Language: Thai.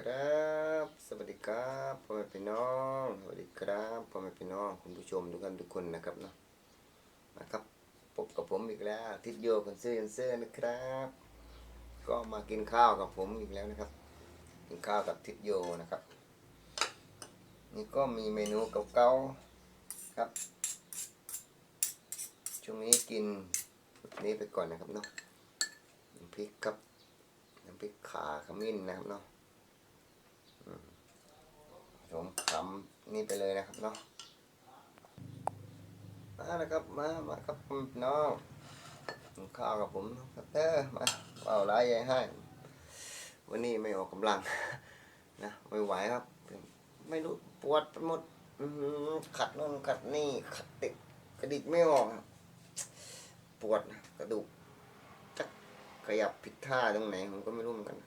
ครับ สวัสดีครับพ่อแม่พี่น้อง สวัสดีครับพ่อแม่พี่น้อง คุณผู้ชมทุกท่านทุกคนนะครับเนาะนะครับพบกับผมอีกแล้วทิศโยคนซื้อยันเสื้อนะครับ ก็มากินข้าวกับผมอีกแล้วนะครับ กินข้าวกับทิศโยนะครับ นี่ก็มีเมนูเก่าๆครับ ช่วงนี้กินนี้ไปก่อนนะครับเนาะน้ำพริกครับน้ำพริกขาขมิ้นนะครับเนาะอืมผสมขำ นี่ไปเลยนะครับเนาะมานะครับมามาครับน้องข้าวกับผมครับเด้อมาเอาไรใหญ่ให้วันนี้ไม่ออกกำลังนะไม่ไหวครับ ไม่รู้ปวดไปหมดขัดนู่นขัดนี่ขัดติดกระดิกไม่ออกปวดกระดูกจักขยับผิดท่าตรงไหนผมก็ไม่รู้เหมือนกัน